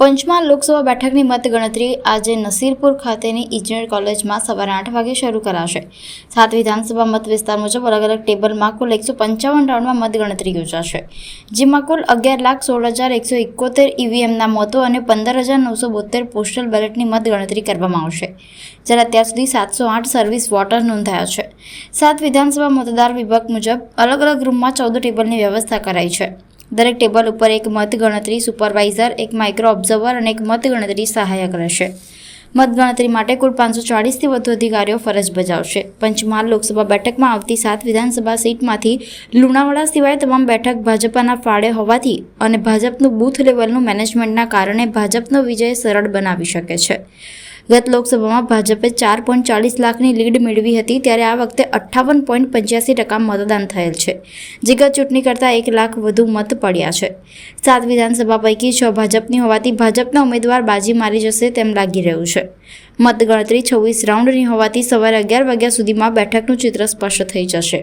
પંચમહાલ લોકસભા બેઠકની મતગણતરી આજે નસીરપુર ખાતેની ઇજનેર કોલેજમાં સવારે આઠ વાગે શરૂ કરાશે. સાત વિધાનસભા મત વિસ્તાર મુજબ અલગ અલગ ટેબલમાં કુલ એકસો પંચાવન રાઉન્ડમાં મતગણતરી યોજાશે. જેમાં કુલ અગિયાર લાખ સોળ હજાર એકસો એકોતેર ઈવીએમના મતો અને પંદર હજાર નવસો બોતેર પોસ્ટલ બેલેટની મતગણતરી કરવામાં આવશે. જ્યારે અત્યાર સુધી સાતસો આઠ સર્વિસ વોટર નોંધાયા છે. સાત વિધાનસભા મતદાર વિભાગ મુજબ અલગ અલગ રૂમમાં ચૌદ ટેબલની વ્યવસ્થા કરાઈ છે. દરેક ટેબલ ઉપર એક મતગણતરી સુપરવાઇઝર, એક માઇક્રો ઓબ્ઝર્વર અને એક મતગણતરી સહાયક રહેશે. મતગણતરી માટે કુલ પાંચસો ચાળીસથી વધુ અધિકારીઓ ફરજ બજાવશે. પંચમહાલ લોકસભા બેઠકમાં આવતી સાત વિધાનસભા સીટમાંથી લુણાવાડા સિવાય તમામ બેઠક ભાજપાના ફાળે હોવાથી અને ભાજપનું બૂથ લેવલનું મેનેજમેન્ટના કારણે ભાજપનો વિજય સરળ બનાવી શકે છે. ગત લોકસભામાં ભાજપે ચાર પોઈન્ટ ચાલીસ લાખની લીડ મેળવી હતી ત્યારે આ વખતે અઠ્ઠાવન પોઈન્ટ પંચ્યાસી ટકા મતદાન થયેલ છે, જે ગત ચૂંટણી કરતાં એક લાખ વધુ મત પડ્યા છે. સાત વિધાનસભા પૈકી છ ભાજપની હોવાથી ભાજપના ઉમેદવાર બાજી મારી જશે તેમ લાગી રહ્યું છે. મતગણતરી છવ્વીસ રાઉન્ડની હોવાથી સવારે અગિયાર વાગ્યા સુધીમાં બેઠકનું ચિત્ર સ્પષ્ટ થઈ જશે.